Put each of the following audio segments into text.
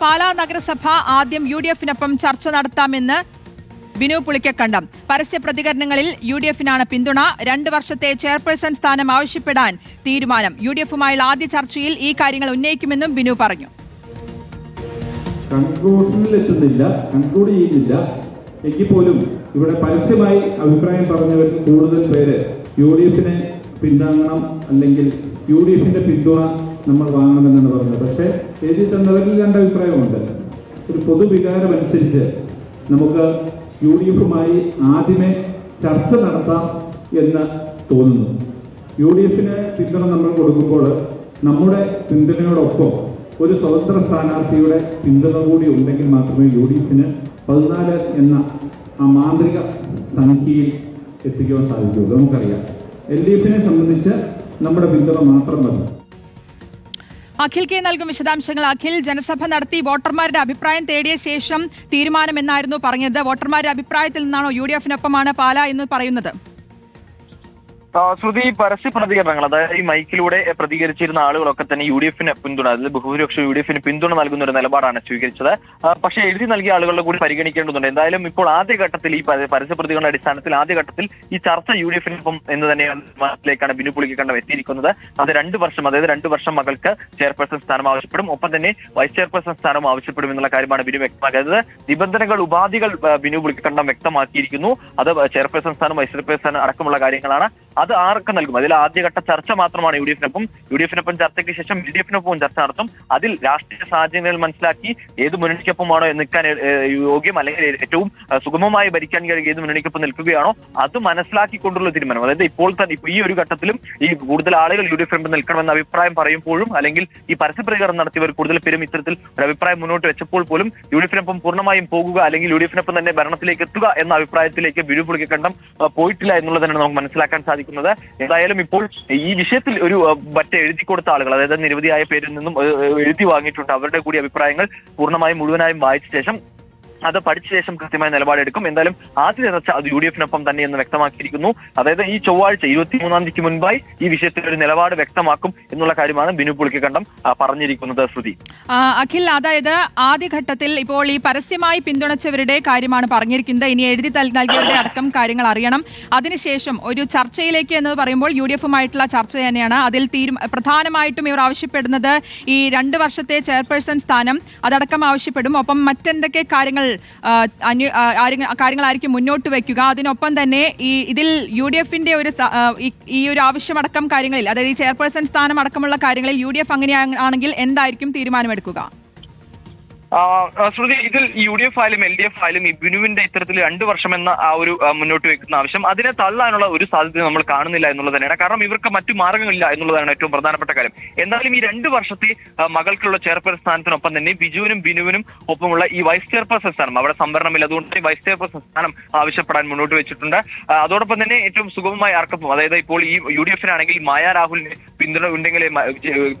പാലാ നഗരസഭ ആദ്യം U D എഫിനൊപ്പം ചർച്ച നടത്താമെന്ന് ബിനു പുളിക്കക്കണ്ടം. പരസ്യ പ്രതികരണങ്ങളിൽ യു ഡി എഫിനാണ് പിന്തുണ. രണ്ട് വർഷത്തെ ചെയർപേഴ്സൺ സ്ഥാനം ആവശ്യപ്പെടാൻ തീരുമാനം. യു ഡി എഫുമായുള്ള ആദ്യ ചർച്ചയിൽ ഈ കാര്യങ്ങൾ ഉന്നയിക്കുമെന്നും ബിനു പറഞ്ഞു. കൺക്ലൂഡ് ചെയ്യുന്നില്ല. എങ്കിൽ പോലും ഇവിടെ പരസ്യമായി അഭിപ്രായം പറഞ്ഞവർ കൂടുതൽ പേര് യു ഡി എഫിനെ പിന്താങ്ങണം അല്ലെങ്കിൽ യു ഡി എഫിന്റെ പിന്തുണ നമ്മൾ വാങ്ങണമെന്നാണ് പറഞ്ഞത്. പക്ഷേ എഴുതി തന്നവരിൽ രണ്ട് അഭിപ്രായമുണ്ട്. ഒരു പൊതുവികാരം അനുസരിച്ച് നമുക്ക് യു ഡി എഫുമായി ആദ്യമേ ചർച്ച നടത്താം എന്ന് തോന്നുന്നു. യു ഡി എഫിന് പിന്തുണ നമ്മൾ കൊടുക്കുമ്പോൾ നമ്മുടെ പിന്തുണയോടൊപ്പം ഒരു സ്വതന്ത്ര സ്ഥാനാർത്ഥിയുടെ പിന്തുണ കൂടി ഉണ്ടെങ്കിൽ മാത്രമേ യു ഡി എഫിന് പതിനാല് എന്ന ആ മാന്ത്രിക സംഖ്യയിൽ എത്തിക്കുവാൻ സാധിക്കുകയുള്ളൂ. നമുക്കറിയാം. എൽ ഡി എഫിനെ സംബന്ധിച്ച് നമ്മുടെ പിന്തുണ മാത്രം മതി. അഖിൽ കെ നൽകും വിശദാംശങ്ങൾ. അഖിൽ ജനസഭ നടത്തി വോട്ടർമാരുടെ അഭിപ്രായം തേടിയ ശേഷം തീരുമാനമെന്നായിരുന്നു പറഞ്ഞത്. വോട്ടർമാരുടെ അഭിപ്രായത്തിൽ നിന്നാണോ യു ഡി എഫിനൊപ്പമാണ് പാല എന്ന് പറയുന്നത്? ശ്രുതി പരസ്യ പ്രതികരണങ്ങൾ അതായത് ഈ മൈക്കിലൂടെ പ്രതികരിച്ചിരുന്ന ആളുകളൊക്കെ തന്നെ യു ഡി എഫിന് പിന്തുണ അതിൽ ബഹുഭൂരിപക്ഷം യു ഡി എഫിന് പിന്തുണ നൽകുന്ന ഒരു നിലപാടാണ് സ്വീകരിച്ചത്. പക്ഷേ എഴുതി നൽകിയ ആളുകളുടെ കൂടി പരിഗണിക്കേണ്ടതുണ്ട്. എന്തായാലും ഇപ്പോൾ ആദ്യഘട്ടത്തിൽ ഈ പര- പരസ്യ പ്രതികരണ അടിസ്ഥാനത്തിൽ ആദ്യഘട്ടത്തിൽ ഈ ചർച്ച യു ഡി എഫിനൊപ്പം എന്ന് തന്നെയാണ് തീരുമാനത്തിലേക്കാണ് ബിനു പുളിക്കണ്ടം എത്തിയിരിക്കുന്നത്. അത് രണ്ട് വർഷം അതായത് രണ്ട് വർഷം മകൾക്ക് ചെയർപേഴ്സൺ സ്ഥാനം ആവശ്യപ്പെടും. ഒപ്പം തന്നെ വൈസ് ചെയർപേഴ്സൺ സ്ഥാനം ആവശ്യപ്പെടും എന്നുള്ള കാര്യമാണ് ബിനു വ്യക്തമാക്കിയത്. നിബന്ധനകൾ ഉപാധികൾ ബിനു പുളിക്കണ്ടം വ്യക്തമാക്കിയിരിക്കുന്നു. അത് ചെയർപേഴ്സൺ സ്ഥാനം വൈസ് ചെയർപേഴ്സൺ അടക്കമുള്ള കാര്യങ്ങളാണ്. അത് ആർക്ക് നൽകും? അതിൽ ആദ്യഘട്ട ചർച്ച മാത്രമാണ് യു ഡി എഫിനൊപ്പം. യു ഡി എഫിനൊപ്പം ചർച്ചയ്ക്ക് ശേഷം എൽ ഡി എഫിനൊപ്പം ചർച്ച നടത്തും. അതിൽ രാഷ്ട്രീയ സാഹചര്യങ്ങൾ മനസ്സിലാക്കി ഏത് മുന്നണിക്കൊപ്പമാണോ നിൽക്കാൻ യോഗ്യം അല്ലെങ്കിൽ ഏറ്റവും സുഗമമായി ഭരിക്കാൻ കഴിയുക ഏത് മുന്നണിക്കൊപ്പം നിൽക്കുകയാണോ അത് മനസ്സിലാക്കിക്കൊണ്ടുള്ള തീരുമാനം. അതായത് ഇപ്പോൾ തന്നെ ഈ ഒരു ഘട്ടത്തിലും ഈ കൂടുതൽ ആളുകൾ യു ഡി എഫിനൊപ്പം നിൽക്കണമെന്ന അഭിപ്രായം പറയുമ്പോഴും അല്ലെങ്കിൽ ഈ പരസ്യ പ്രതികരണം നടത്തിയവർ കൂടുതൽ പേരും ഇത്തരത്തിൽ ഒരു അഭിപ്രായം മുന്നോട്ട് വെച്ചപ്പോൾ പോലും യു ഡി എഫിനൊപ്പം പൂർണമായും പോകുക അല്ലെങ്കിൽ യു ഡി എഫിനൊപ്പം തന്നെ ഭരണത്തിലേക്ക് എത്തുക എന്ന അഭിപ്രായത്തിലേക്ക് ബിജു പോയിട്ടില്ല എന്നുള്ളത് എന്നുള്ളതാണ് നമുക്ക് മനസ്സിലാക്കാൻ സാധിക്കുന്നത് എന്തായാലും ഇപ്പോൾ ഈ വിഷയത്തിൽ ഒരു മറ്റേ എഴുതി കൊടുത്ത ആളുകൾ അതായത് നിരവധിയായ പേരിൽ നിന്നും എഴുതി വാങ്ങിയിട്ടുണ്ട്. അവരുടെ കൂടി അഭിപ്രായങ്ങൾ പൂർണമായും മുഴുവനായും വായിച്ച ശേഷം അത് പഠിച്ച ശേഷം കൃത്യമായ നിലപാടെടുക്കും. എന്തായാലും ആദ്യ ചർച്ച അത് യു ഡി എഫിനൊപ്പം തന്നെ എന്ന് വ്യക്തമാക്കിയിരിക്കുന്നു. അതായത് ഈ ചൊവ്വാഴ്ച ഇരുപത്തിമൂന്നാം തീയതിക്ക് മുൻപായി ഈ വിഷയത്തിൽ ഒരു നിലപാട് വ്യക്തമാക്കും എന്നുള്ള കാര്യമാണ് ബിനു പുളിക്കണ്ടം കണ്ടം പറഞ്ഞിരിക്കുന്നത് ശ്രുതി. അഖിൽ അതായത് ആദ്യഘട്ടത്തിൽ ഇപ്പോൾ ഈ പരസ്യമായി പിന്തുണച്ചവരുടെ കാര്യമാണ് പറഞ്ഞിരിക്കുന്നത്. ഇനി എഴുതി നൽകിയവരുടെ അടക്കം കാര്യങ്ങൾ അറിയണം. അതിനുശേഷം ഒരു ചർച്ചയിലേക്ക് എന്ന് പറയുമ്പോൾ യു ഡി എഫുമായിട്ടുള്ള ചർച്ച തന്നെയാണ്. അതിൽ തീരു പ്രധാനമായിട്ടും ഇവർ ആവശ്യപ്പെടുന്നത് ഈ രണ്ട് വർഷത്തെ ചെയർപേഴ്സൺ സ്ഥാനം അതടക്കം ആവശ്യപ്പെടും. ഒപ്പം മറ്റെന്തൊക്കെ കാര്യങ്ങൾ കാര്യങ്ങളായിരിക്കും മുന്നോട്ട് വയ്ക്കുക അതിനൊപ്പം തന്നെ ഈ ഇതിൽ യു ഡി എഫിന്റെ ഒരു ഈ- ഒരു ആവശ്യമടക്കം കാര്യങ്ങളിൽ അതായത് ഈ ചെയർപേഴ്സൺ സ്ഥാനം അടക്കമുള്ള കാര്യങ്ങളിൽ യു ഡി എഫ് അങ്ങനെയാണെങ്കിൽ എന്തായിരിക്കും തീരുമാനമെടുക്കുക? ശ്രുതി ഇതിൽ യു ഡി എഫ് ആയാലും എൽ ഡി എഫ് ആയാലും ഈ ബിനുവിന്റെ ഇത്തരത്തിൽ രണ്ടു വർഷം എന്ന ആ ഒരു മുന്നോട്ട് വെക്കുന്ന ആവശ്യം അതിനെ തള്ളാനുള്ള ഒരു സാധ്യത നമ്മൾ കാണുന്നില്ല എന്നുള്ളത് തന്നെയാണ്. കാരണം ഇവർക്ക് മറ്റു മാർഗങ്ങളില്ല എന്നുള്ളതാണ് ഏറ്റവും പ്രധാനപ്പെട്ട കാര്യം. എന്തായാലും ഈ രണ്ട് വർഷത്തെ മകൾക്കുള്ള ചെയർപേഴ്സൺ സ്ഥാനത്തിനൊപ്പം തന്നെ ബിജുവിനും ബിനുവിനും ഒപ്പമുള്ള ഈ വൈസ് ചെയർപേഴ്സൺ സ്ഥാനം അവിടെ സംവരണമില്ല. അതുകൊണ്ട് തന്നെ വൈസ് ചെയർപേഴ്സൺ സ്ഥാനം ആവശ്യപ്പെടാൻ മുന്നോട്ട് വെച്ചിട്ടുണ്ട്. അതോടൊപ്പം തന്നെ ഏറ്റവും സുഗമമായ ആർക്കപ്പും അതായത് ഇപ്പോൾ ഈ യു ഡി എഫിനാണെങ്കിൽ മായ രാഹുലിന് പിന്തുണ ഉണ്ടെങ്കിലേ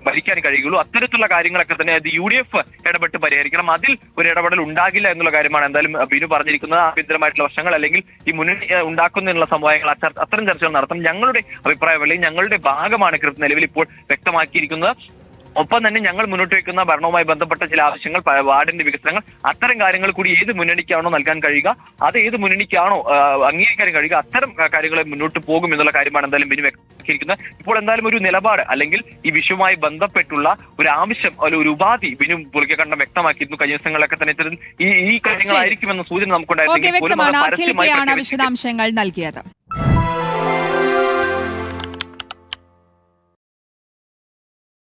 ഭരിക്കാൻ കഴിയുള്ളൂ അത്തരത്തിലുള്ള കാര്യങ്ങളൊക്കെ തന്നെ അത് യു ഡി എഫ് ഇടപെട്ട് പരിഹരിക്കണം. അതിൽ ഒരു ഇടപെടൽ ഉണ്ടാകില്ല എന്നുള്ള കാര്യമാണ് എന്തായാലും ബിനു പറഞ്ഞിരിക്കുന്നത്. ആഭ്യന്തരമായിട്ടുള്ള വശങ്ങൾ അല്ലെങ്കിൽ ഈ മുന്നണി ഉണ്ടാക്കുന്നതിനുള്ള സമവായങ്ങൾ അത്തരം ചർച്ചകൾ നടത്തും ഞങ്ങളുടെ അഭിപ്രായം അല്ലെങ്കിൽ ഞങ്ങളുടെ ഭാഗമാണ് കൃത്യ നിലവിൽ ഇപ്പോൾ വ്യക്തമാക്കിയിരിക്കുന്നത്. ഒപ്പം തന്നെ ഞങ്ങൾ മുന്നോട്ട് വയ്ക്കുന്ന ഭരണവുമായി ബന്ധപ്പെട്ട ചില ആവശ്യങ്ങൾ വാർഡിന്റെ വികസനങ്ങൾ അത്തരം കാര്യങ്ങൾ കൂടി ഏത് മുന്നണിക്കാണോ നൽകാൻ കഴിയുക അത് ഏത് മുന്നണിക്കാണോ അംഗീകരിക്കാൻ കഴിയുക അത്തരം കാര്യങ്ങളെ മുന്നോട്ട് പോകും എന്നുള്ള കാര്യമാണ് എന്തായാലും ബിനു വ്യക്തമാക്കിയിരിക്കുന്നത് ഇപ്പോൾ എന്തായാലും ഒരു നിലപാട് അല്ലെങ്കിൽ ഈ വിഷയവുമായി ബന്ധപ്പെട്ടുള്ള ഒരു ആവശ്യം അല്ലെങ്കിൽ ഒരു ഉപാധി ബിനു പുളിക്കണ്ടം വ്യക്തമാക്കിയിരുന്നു. കഴിഞ്ഞ ദിവസങ്ങളിലൊക്കെ തന്നെ ഇത്തരം ഈ ഈ കാര്യങ്ങളായിരിക്കുമെന്ന സൂചന നമുക്കുണ്ടായിരുന്നു. വിശദാംശങ്ങൾ നൽകിയത്.